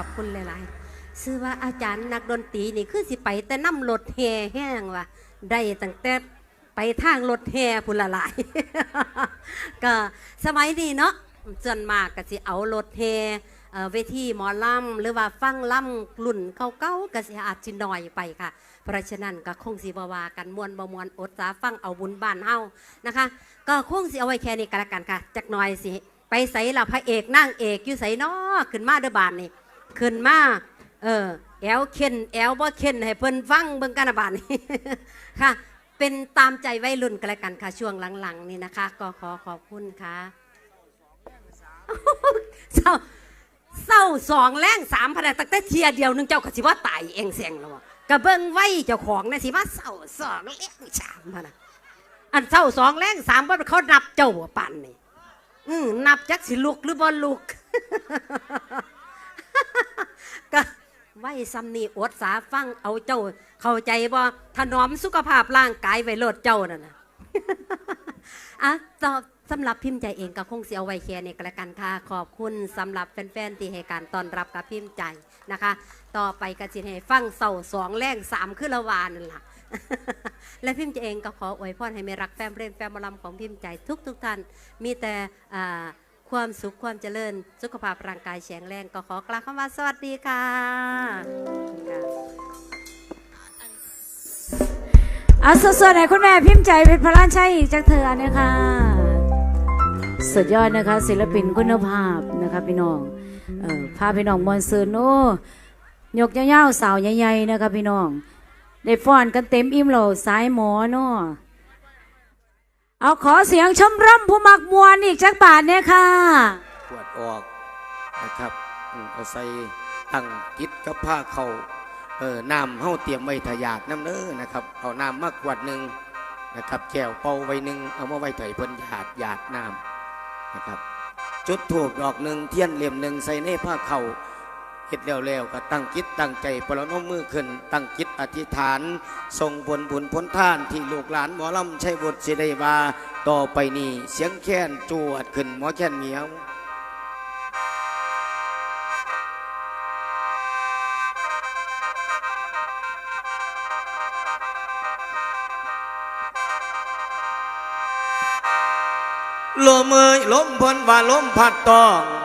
อบคุณหลายๆชื่อว่าอาจารย์นักดนตรีนี่คือสิไปแต่น้ำรถแห่แห้งว่ะได้ตั้งแต่ไปทางรถแห่พุ่นละหลาย ก็สมัยนี้เนาะส่วนมากก็สิเอารถแห่เอ่อเวทีหมอลำหรือว่าฟังล่ำรุ่นเก่าๆก็สิอาจสิน้อยไปค่ะ เพราะฉะนั้นก็คงสิบวากันมวนบมวนอดสาฟังเอาบุญบ้านเฮานะคะ ก็คงสิเอาไว้แค่นี้กันละกันค่ะจักหน่อยสิไปใส่ละพระเอกนางเอกอยู่ใส่นอขึ้นมาเด้อบานนี่ ขึ้นมาเออแอลเข็นแอลบ่เข็นให้เพิ่นฟังเบิ่งกันบานนี่ค่ะ เป็นตามใจวัยรุ่นกันละกันค่ะ ช่วงหลังๆ นี่นะคะ ก็ขอขอบคุณค่ะเศร้าเศร้าสองแรงสามพนักตั้งแต่เทียเดียวนึงเจ้ากสิว่าตายเองเสียงแล้วกระเบิ้งไว้เจ้าของนะสิว่าเศร้าสองแรงสามพนักอันเศร้าสองแรงสามว่าเขานับเจ้าปั่นนี่อืมนับจักสิลุกหรือบ่ลุก ก็ไว้ซ้ำนี่อดสาฟังเอาเจ้า เข้าใจบ่ถนอมสุขภาพร่างกายไว้โลดเจ้านั่นนะอะต่อสำหรับพิมพ์ใจเองก็คงเสียไว้แค่นี้ก็แล้วกันค่ะขอบคุณสำหรับแฟนๆที่ให้การต้อนรับกับพิมพ์ใจนะคะ ต่อไปก็สิให้ฟังเสาสองแรงสามขึ้นละวานั่นล่ะและพิมพ์ใจเองก็ขออวยพรให้ไม่รักแฟมเพลงแฟมหมอลำของพิมพ์ใจทุกทุกๆท่าน มีแต่อ่า ความสุขความเจริญ สุขภาพร่างกายแข็งแรงก็ขอกล่าวคำว่าสวัสดีค่ะค่ะอะสดๆให้คุณแม่พิมพ์ใจเป็นพระราชชัยอีกจากเธอเนี่ยค่ะสุดยอดนะคะ ศิลปินคุณภาพนะคะพี่น้องออพาพี่น้องมวนซืนโอ้ยกเย้าๆสาวใหญ่ๆนะคะพี่น้อง ได้ฟ้อนกันเต็มอิ่มโหลสายหมอเนาะ เอาขอเสียงชมร่ำผู้มักมวนอีกจักบาทเนี่ยค่ะปวดออกนะครับเอาใส่ตั้งกิดกับผ้าเขาเออน้ำเฮาเตรียมไว้ถยากน้ำเน้อนะครับ เอาน้ำมากกวดหนึ่งนะครับแก้วเป่าไว้หนึ่งเอามาไว้ถอยเพิ่นหยาดหยาดน้ำนะครับ จุดถูกดอกหนึ่งเทียนเหลี่ยมหนึ่งใส่ในผ้าเข่า เฮ็ดแล้วแล้วก็ตั้งจิตตั้งใจปรนมมือขึ้น ตั้งจิตอธิษฐานส่งผลบุญผลท่านที่ลูกหลานหมอลำใช้บทสิได้ว่าต่อไปนี้เสียงแค้นจวดขึ้นหมอแค้นเหนียวลมเอ่ยลมพ้นว่าลมพัดตอง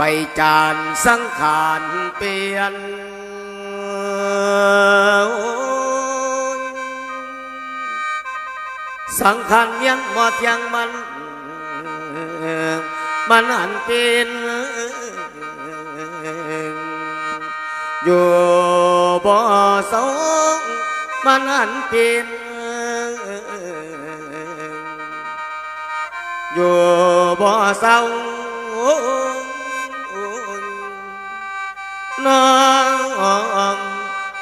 ใบจานสังขารเปลี่ยนสังขารยังหมดยังมัน มันหันเป็นอยู่บ่อสองมันหันเป็นอยู่บ่อเศร้า น้อง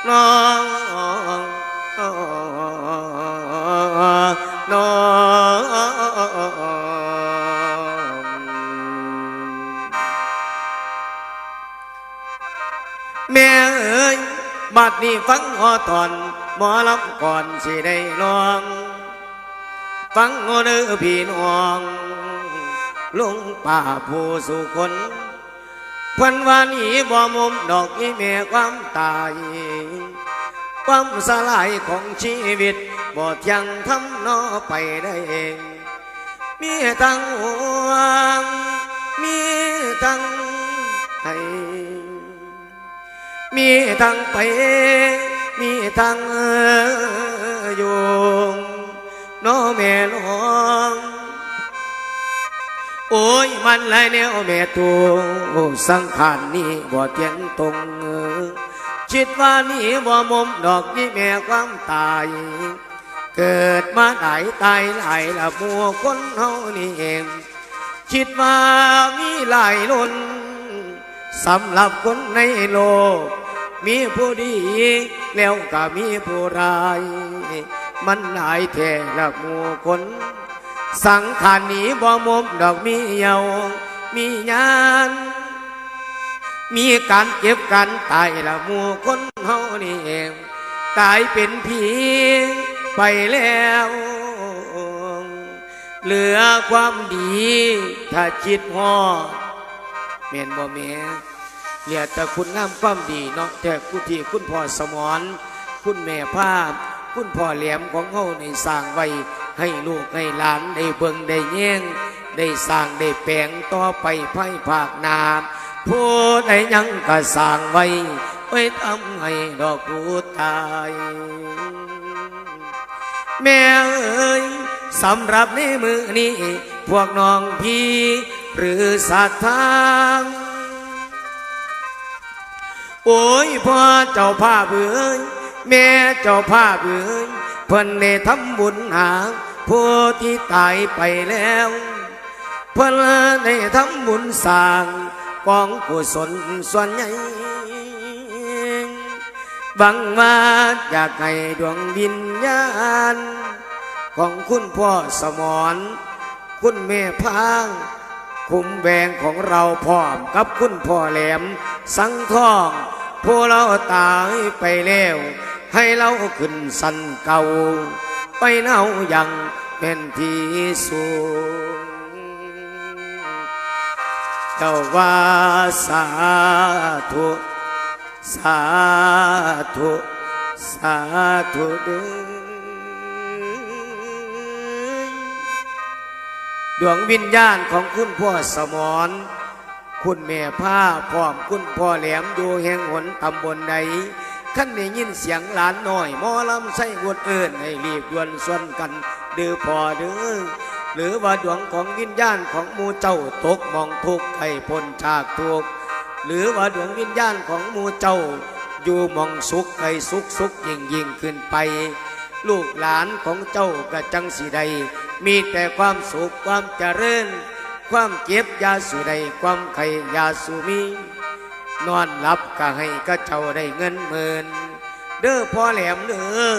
น้องน้องแม่เอ้ยบัดนี้ฟังหอตอ พันวานีบ่มุมดอกอีเมความตาย ความสลายของชีวิตบ่เที่ยงทำนอไปได้เอง มีทั้งห่วงมีทั้งให้มีทั้งไปมีทั้งอยู่น้อแม่น้อง โอ้ยมันหลแนวแม่ตัวสังขารนี่บ่เที่ยงตรงคิดว่านี่บ่มุมดอกนี่แม่ความตาย เกิดมาไหลาตายหลายละมัวคนเฮานี่เองคิดว่ามีหลายล้นสำหรับคนในโลก มีผู้ดีแล้วก็มีผู้ร้าย มันหลายแท่ละมู่คน สังขารนี้บ่มมดอกมีเยามียานมีการเก็บกันตายละมู่คนเฮานี่เองตายเป็นผีไปแล้ว เหลือความดี ถ้าคิดฮอดเมนบ่เมียเหลือแต่คุณงามความดีเนาะแต่กุณที่คุณพ่อสมรคุณแม่ภาพ คุณพ่อแหลมของเฮาในสร้างไว้ ให้ลูกให้หลานได้เบิ่งได้แย่งได้สร้างได้แปลงต่อไปไพ่ภาคหนาผู้ใดยังก็สร้างไว้ไว้ทำให้ดอกผู้ตาย แม่เอ้ยสำหรับในมือนี้ พวกน้องพี่ หรือสัตว์ทางโอ้ยพ่อเจ้าภาพเอ้ยแม่เจ้าภาพเอ้ย เพิ่นได้ทำบุญหาผู้ที่ตายไปแล้ว เพิ่นได้ทำบุญสร้างกองกุศลส่วนใหญ่บังว่าอยากให้ดวงวิญญาณ ของคุณพ่อสมรคุณแม่พางคุ้มแบงของเราพร้อมกับคุณพ่อแหลม สังทองผู้เราตายไปแล้ว ให้เราขึ้นสันเก่า ไปเน่ายังเป็นที่สูงเจ้าว่าสาธุสาธุสาธุเด้อดวงวิญญาณของคุณพ่อสมรคุณแม่ผ้าพร้อมคุณพ่อแหลมอยู่แห่งหนตำบลใด ขั้นได้ยินเสียงหลานหน้อยมอลำไส้วดเอิญให้รีบด่วนส่วนกันเดือพอเด้อหรือว่าดวงของวิญญาณของมูเจ้าตกมองทุกข์ให้พ้นจากทุกข์หรือว่าดวงวิญญาณของมูเจ้า อยู่มองสุขให้สุขสุขยิ่งยิ่งขึ้นไป ลูกหลานของเจ้ากระจังสีใด มีแต่ความสุขความเจริญ ความเจ็บยาสุใดความไข่ยาสุมี นอนหลับก็ให้ก็เจ้าได้เงินหมื่นเด้อพ่อแหลมเด้อ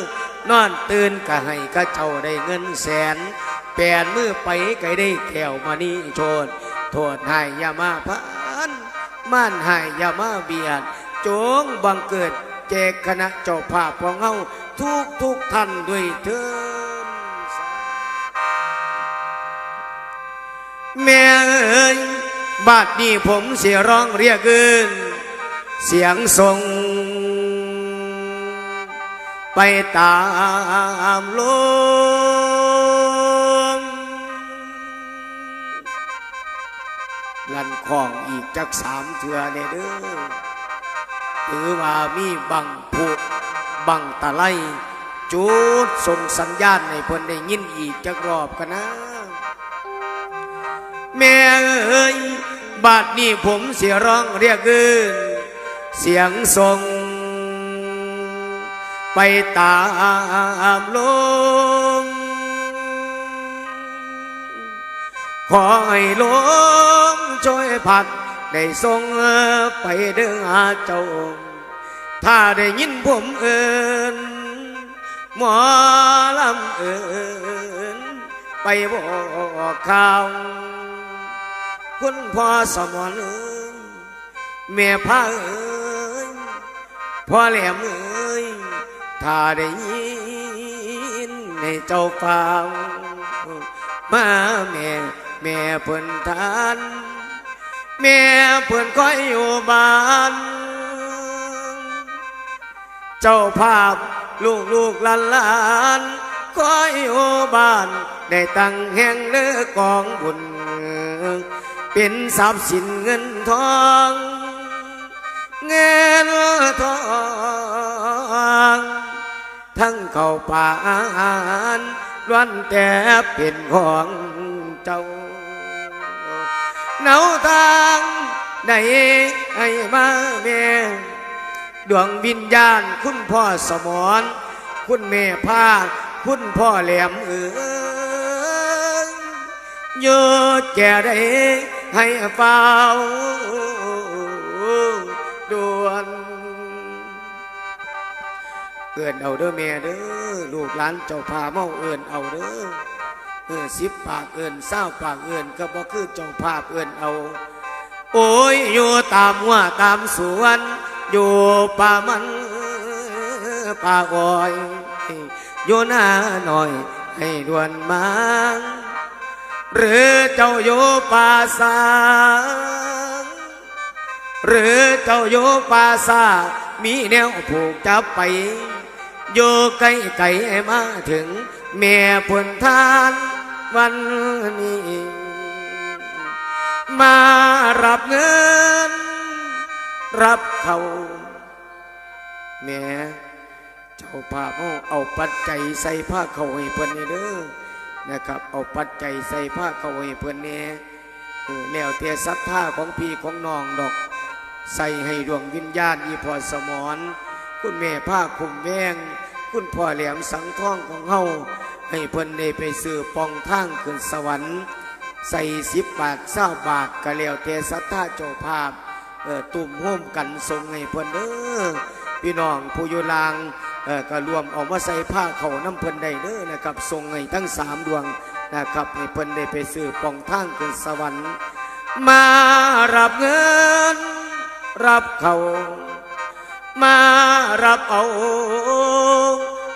นอนตื่นก็ให้ก็เจ้าได้เงินแสนแปนมือไปก็ได้แขวมานี่โชดโทษให้อยามาพันม่านให้อยามาเบียดจงบังเกิดแจกคณะเจ้าภาพของเฮาทุกทุกท่านด้วยเถิดแม่เอ้ยบาดนี้ผมเสียร้องเรียกเอิน เสียงทรง ไปตามลมลันคองอีกจักสามเถื่อเนเด้อถือว่ามีบังผูกบังตะไลจุดส่งสัญญาณให้เพิ่นได้ยินอีกจักรอบกันนะ แม่เอ้ยบาดนี้ผมเสียร้องเรียกเอิน เสียงทรง ไปตามลมขอให้ลมช่วยพัด ได้ส่งไปเด้อหาเจ้า ถ้าได้ยินผมเอินหมอลำเอินไปบอกข่าวคุณพ่อสมอ้ยแม่พาเอ้ย พ่อแหลมเอ้ยถ้าได้ยินให้เจ้าฟังมาแม่แม่เพิ่นทานแม่เพื่อนคอยอยู่บ้าน เจ้าภาพลูกลูกหลานหลานคอยอยู่บ้าน ได้ตั้งแห่งเลือกองบุญ เป็นทรัพย์สินเงินทอง เงินทองทั้งเข้าป่าอาหารล้วนแต่เป็นของเจ้าเนาทางใดให้มาแม่ดวงวิญญาณคุณพ่อสมรคุณแม่พาคุณพ่อแหลมเอ๋ยโยดแก่ได้ให้เฝ้า เอื่นเอาเด้อแม่เด้อลูกหลานเจ้าพาเมาเอื่นเอาเด้อเออสิบปากเอื่นเศร้าปากเอื่นก็บ่คือเจ้าภาพเอื่นเอา โอ้ยอยู่ตามว่าตามสวน อยู่ป่ามันป่าอ้อยอยู่หน้าหน่อยให้ด่วนมาหรือเจ้าอยู่ป่าสางหรือเจ้าอยู่ป่าซามีแนวผูกจับไป อยู่ไกลไกลมาถึงแม่ผลทานวันนี้ มารับเงิน รับเขาแม่เจ้าภาพเอาเอาปัจจัยใส่ผ้าเขาให้เพิ่นนี่เด้อนะครับ เอาปัจจัยใส่ผ้าเขาให้เพิ่อนเนี่ยเออแล้วแต่ศรัทธาของพี่ของน้องดอก ใส่ให้ดวงวิญญาณอีพอสมอนคุณแม่ผ้าคุมแวง คุณพ่อแหลมสังท่องของเฮาให้เพิ่นได้ไปซื้อปองทางขึ้นสวรรค์ ใส่สิบบาทเศร้าบาทก็แล้วแต่ศรัทธาเจ้าภาพเออตุ่มโฮมกันทรงให้เพิ่นเด้อพี่น้องผู้อยู่ลางเออก็รวมเอามาใส่ผ้าเขาน้ำเพิ่นได้เด้อนะครับทรงให้ทั้งสามดวงนะครับให้เพิ่นได้ไปซื้อปองทางขึ้นสวรรค์ มารับเงิน รับเขา มารับเอา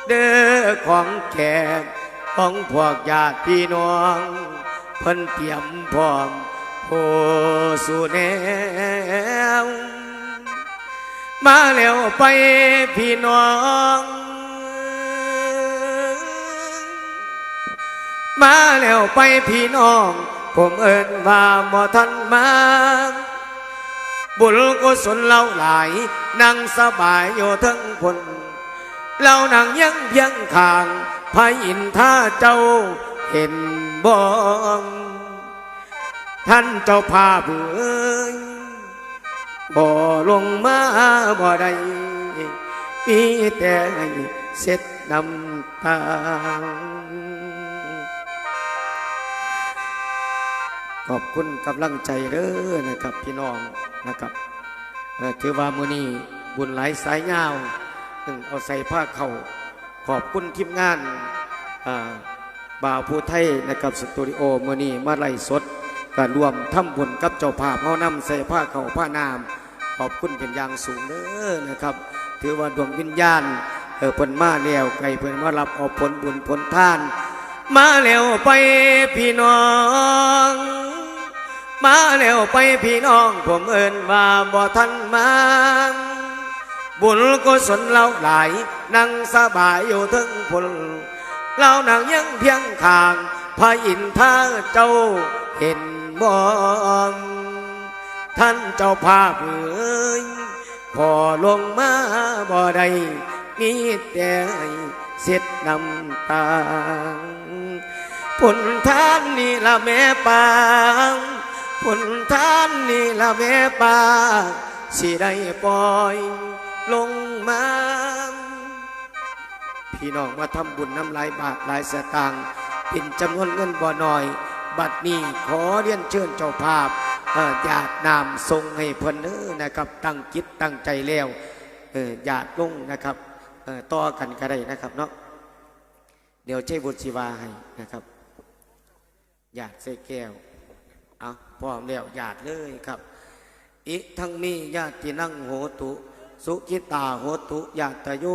เด้อของแขกของพวกญาติพี่น้อง เพิ่นเตรียมพร้อมโพสู่แนวมาแล้วไปพี่น้อง มาแล้วไปพี่น้อง ผมเอิญว่าบ่ทันมา บุญกุศลเล่าหลายนั่งสบายอยู่ทั้งคนเรานั่งยังเพียงขางพระอินทราเจ้าเห็นบองท่านเจ้าภาพเอ้ยบ่ลงมาบ่ได้มีแต่เส็ดน้ำตาขอบคุณกำลังใจเด้อนะครับพี่น้อง นะครับเถือว่ามือนี้บุญหลายสายยาวถึงเอาใส่ผ้าเขา่าขอบคุณทีมงานบ่าวผู้ไทยนะครับสตูดิโอมือนี้มาไล่สดก็รวมทำบุญกับเจ้าภาพเฮานำใส่ผ้าเขา่าผ้านาม ขอบคุณเป็นอย่างสูงเด้อนะครับ ถือว่าดวงวิญญาณเออเพิ่นมาแล้วไกลเพิ่นมารับเอาผลบุญผลทาน มาแล้วไปพี่น้อง มาแล้วไปพี่น้องผมเอินว่าบ่ทันมาบุญกุศลเราหลายนั่งสบายอยู่ถึงพลเรานั่งยังเพียงขางพระอินทาเจ้าเห็นบ่ท่านเจ้าภาพเอ้ยพอลงมาบ่ได้มีแต่เสียดน้ำตาผลทานนี่ละแม่ปาง ผลทานนี่ละแม่ปาสิได้ปล่อยลงมา พี่น้องมาทำบุญน้ำลายบาทหลายสตางค์เป็นจำนวนเงินบ่น้อย บัดนี้ขอเรียนเชิญเจ้าภาพอ่อญาตินามทรงให้เพิ่นเด้อนะครับ ตั้งจิตตั้งใจแล้วออญาติลงนะครับต่อกันก็ได้นะครับเนาะเดี๋ยวเจ้บุตรชีวาให้นะครับญาติใส่แก้ว เอาพร้อมแล้วญาติเลยครับ อิทั้งมีญาตินั่งโหตุสุขิตาโหตุญาตโย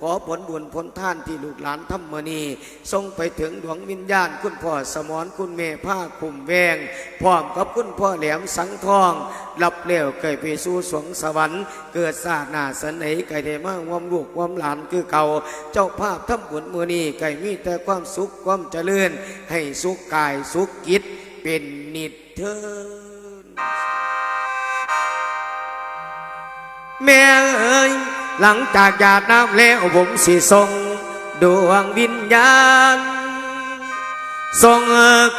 ขอผลบุญผลท่านที่ลูกหลานทำมณีทรงไปถึงดวงวิญญาณคุณพ่อสมรคุณแม่ผ้าคุมแวง พร้อมกับคุณพ่อแหลมสังทองรับเลี้ยวเกิดไปสู่สวงสวรรค์ เกิดศาสนาสนไหนไก่ได้มากวามลูกวามหลานคือเก่า เจ้าภาพทำบุญมือนี้ไก่มีแต่ความสุขความเจริญ ให้สุขกายสุขจิตเป็นนิจ เทินแม่เอ๋ยหลังจากหยาดน้ำแล้วผมสิส่งดวงวิญญาณส่ง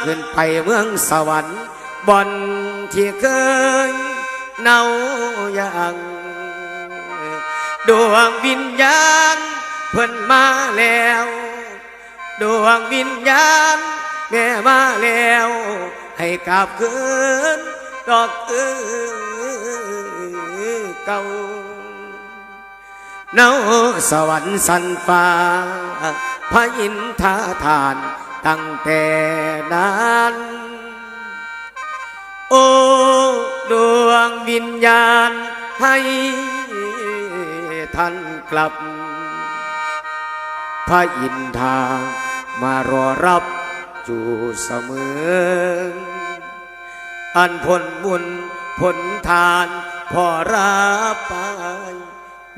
ขึ้นไปเมืองสวรรค์บอนที่เคยเนาอย่างดวงวิญญาณเพิ่นมาแล้ว ดวงวิญญาณแม่มาแล้ว ให้กลับคืนดอกเอ้ยเก่าเนาสวรรค์สันฟ้าพระอินทาทานตั้งแต่นั้นโอ้ดวงวิญญาณให้ท่านกลับ พระอินทามารอรับ อยู่เสมอ อันผลบุญผลทานพ่อรับไป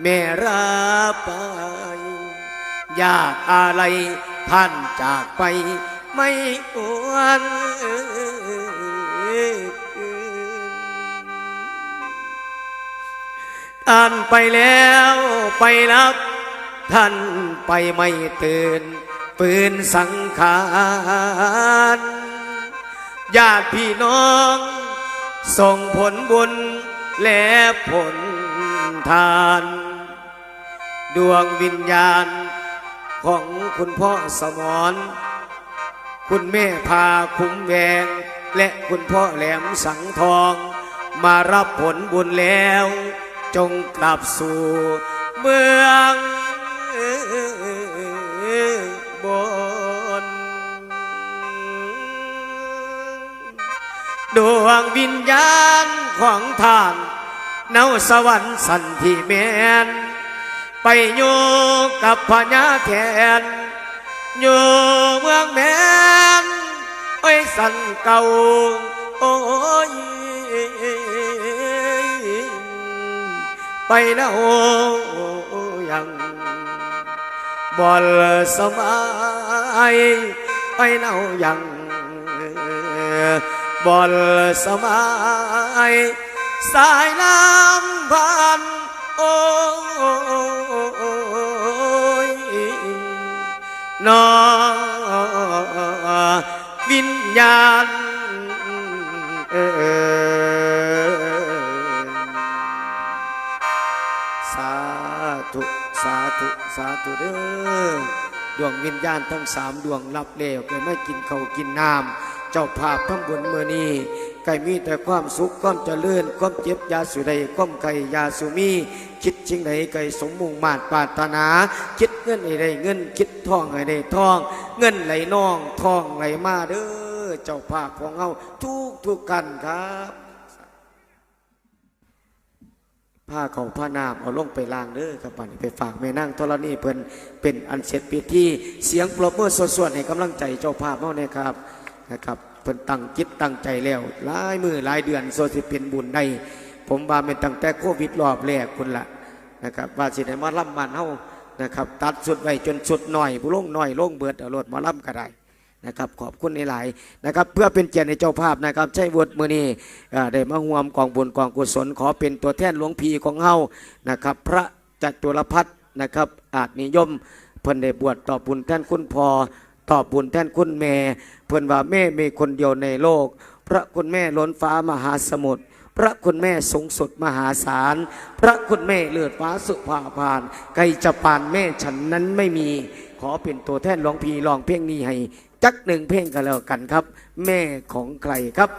แม่รับไปอยากอะไรท่านจากไปไม่อวนท่านไปแล้วไปรับ ท่านไปไม่ตื่น ปืนสังขารญาติพี่น้อง ส่งผลบุญและผลทาน ดวงวิญญาณของคุณพ่อสมรคุณแม่พาคุ้มแวง และคุณพ่อแหลมสังทอง มารับผลบุญแล้ว จงกลับสู่เมือง ดวงวิญญาณของทานเนาสวรรค์สันที่แมน ไปอยู่กับพญาแทน อยู่เมืองแมนไอ้สันเก่าโอ้ยไปแล้วยังบอลสมัยไปแล้วยัง บอลสมัยสายน้ำพันโอ้ยนอวิญญาณเอ่ยสาธุสาธุสาธุเด้อดวงวิญญาณทั้งสามดวงรับเลวเคยไม่กินเขากินน้ำ เจ้าภาพทั้งบนเมื่อนี้ไก่มีแต่ความสุขความเจริญความเจ็บยาสุใดความไก่ยาสุมีคิดชิงใดไก่สมมุ่งมาตรปารถนา คิดเงินให้ได้เงิน คิดทองให้ได้ทอง เงินไหลนองทองไหลมาเด้อเจ้าภาพของเฮาทุกทุกกันครับผ้าเขาผ้าน้ำเอาลงไปล้างเด้อครับบัดนี้ไปฝากแม่นั่งธรณีเพิ่นเป็นอันเสร็จพิธีเสียงปรบมือสวดๆให้กำลังใจเจ้าภาพเฮาเนี่ยครับ นะครับเพิ่นตั้งจิตตั้งใจแล้วหลายมือหลายเดือนโซสิเป็นบุญได้ ผมว่าเป็นตั้งแต่โควิดรอบแรกคุณละนะครับว่าสิได้มาล่ำมันเฮานะครับ ตัดสุดไว้จนสุดหน่อยผู้ลงหน่อยลงเบิดเอารถมาล่ำก็ได้นะครับขอบคุณหลายๆนะครับเพื่อเป็นเกียรติในเจ้าภาพนะครับใช้วดมือนี้อ่ได้มาห่วมกองบุญกองกุศล ขอเป็นตัวแทนหลวงพีของเฮานะครับ พระจัตุรพัฒนะครับอาจนิยมเพิ่นได้บวชต่อบุญแทนคุณพ่อ ตอบบุญแทนคุณแม่ เพื่อนว่าแม่มีคนเดียวในโลก พระคุณแม่ล้นฟ้ามหาสมุทรพระคุณแม่สูงสุดมหาศาล พระคุณแม่เลือดฟ้าสุภาพานใครจะปานแม่ฉันนั้นไม่มี ขอเป็นตัวแทนหลวงพีลองเพลงนี้ให้ จักหนึ่งเพลงกันแล้วกันครับ แม่ของใครครับ